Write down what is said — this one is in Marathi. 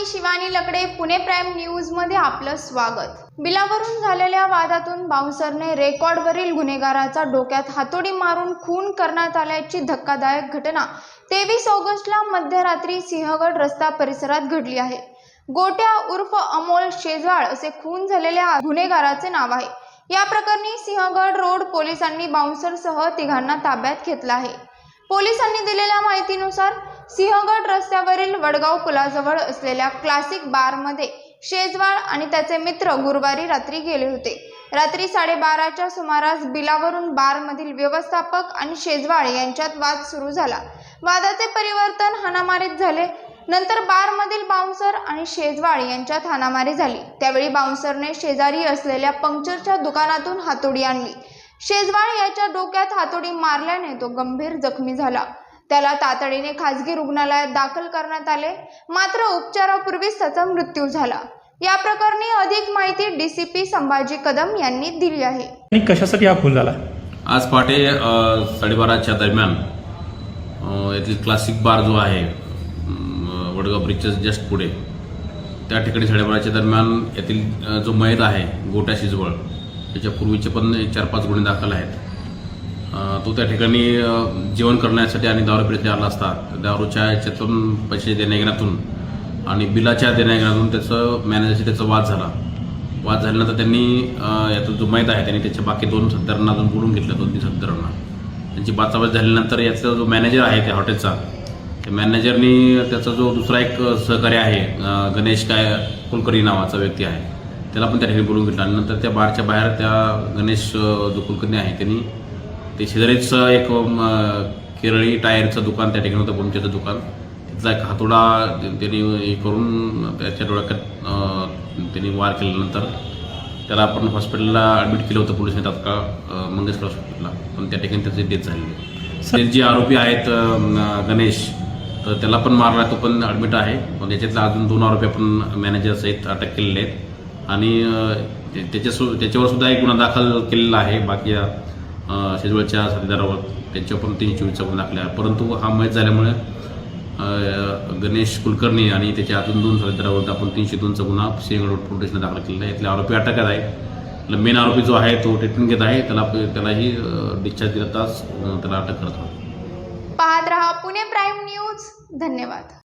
मी शिवानी लकडे पुणे प्राईम न्यूजमध्ये आपलं स्वागत. बिलावरून झालेल्या वादातून बाउन्सरने रेकॉर्डवरील गुन्हेगाराचा डोक्यात हातोडी मारून खून करण्यात आल्याची धक्कादायक घटना. तेवीस ऑगस्टला मध्यरात्री सिंहगड रस्ता परिसरात घडली आहे. गोट्या उर्फ अमोल शेजवाळ असे खून झालेल्या गुन्हेगाराचे नाव आहे. या प्रकरणी सिंहगड रोड पोलिसांनी बाउन्सरसह तिघांना ताब्यात घेतला आहे. पोलिसांनी दिलेल्या माहितीनुसार सिंहगड रस्त्यावरील वडगाव पुलाजवळ असलेल्या क्लासिक बारमध्ये शेजवाळ आणि त्याचे मित्र गुरुवारी रात्री गेले होते. रात्री साडेबाराच्या सुमारास बिलावरून बारमधील व्यवस्थापक आणि शेजवाळ यांच्यात वाद सुरू झाला. वादाचे परिवर्तन हाणामारीत झाले. नंतर बारमधील बाउन्सर आणि शेजवाळ यांच्यात हाणामारी झाली. त्यावेळी बाउन्सरने शेजारी असलेल्या पंक्चरच्या दुकानातून हातोडी आणली. शेजवाळ याच्या डोक्यात हातोडी मारल्याने तो गंभीर जखमी झाला. त्याला तातडीने खासगी रुग्णालयात दाखल करण्यात आले. मात्र उपचारापूर्वीच त्याचा मृत्यू झाला. या प्रकरणी अधिक माहिती डीसीपी संभाजी कदम यांनी दिली आहे. आणि कशासाठी हा खून झाला? आज पहाटे अ, साडेबाराच्या दरम्यान अ, येथील क्लासिक बार जो आहे अम, वडगाव ब्रिजच्या जस्ट पुढे त्या ठिकाणी साडेबाराच्या दरम्यान येथील अ, जो मैत आहे गोट्या शिजवळ त्याच्या पूर्वीचे पण चार पाच गुन्हे दाखल आहेत. तो त्या ठिकाणी जेवण करण्यासाठी आणि दारू पिण्यासाठी आला असता. दारूच्या याच्यातून पैसे देण्याघेण्यातून आणि बिलाच्या देण्याघेण्यातून त्याचं मॅनेजरशी त्याचा वाद झाला. वाद झाल्यानंतर त्यांनी याचा जो मैद आहे त्यांनी त्याच्या बाकी दोन सत्तरांना अजून बोलून घेतलं दोन तीन सत्तरांना. त्यांची बाचाबाच झाल्यानंतर याचा जो मॅनेजर आहे त्या हॉटेलचा त्या मॅनेजरनी त्याचा जो दुसरा एक सहकारी आहे गणेश काय कुलकर्णी नावाचा व्यक्ती आहे त्याला पण त्या ठिकाणी बोलून घेतलं. आणि नंतर त्या बारच्या बाहेर त्या गणेश जो कुलकर्णी आहे त्यांनी ते शेजारीच एक केरळी टायरचं दुकान त्या ठिकाणी होतं पंक्चरचं दुकान. तिथला एक हातोडा त्यांनी हे करून त्याच्या डोळ्यात त्यांनी वार केल्यानंतर त्याला आपण हॉस्पिटलला ॲडमिट केलं होतं पोलिसांनी तात्काळ मंगेशकर हॉस्पिटलला. पण त्या ठिकाणी त्याची डेथ झालेली ते जे आरोपी आहेत गणेश तर त्याला पण मारला तो पण ॲडमिट आहे. पण त्याच्यातले अजून दोन आरोपी आपण मॅनेजर सहित अटक केलेले आहेत. आणि अं, ते- त्याच्या सु- त्याच्यावर सुद्धा एक गुन्हा दाखल केलेला आहे. बाकी शेजवळच्या साथीदारावर त्यांच्यावर पण तीनशे चोवीसचा गुन्हा परंतु हा मैत झाल्यामुळे गणेश कुलकर्णी आणि त्याच्या अजून दोन साथीदारावर आपण तीनशे दोनचा गुन्हा सिंहगड रोड पोलीस दाखल केलेला आहे. यातले आरोपी अटकात आहे. मेन आरोपी जो आहे तो ट्रीटमेंट घेत आहे. त्याला त्यालाही डिस्चार्ज दिला तास त्याला अटक करत आहोत. पाहत रहा पुणे प्राईम न्यूज. धन्यवाद.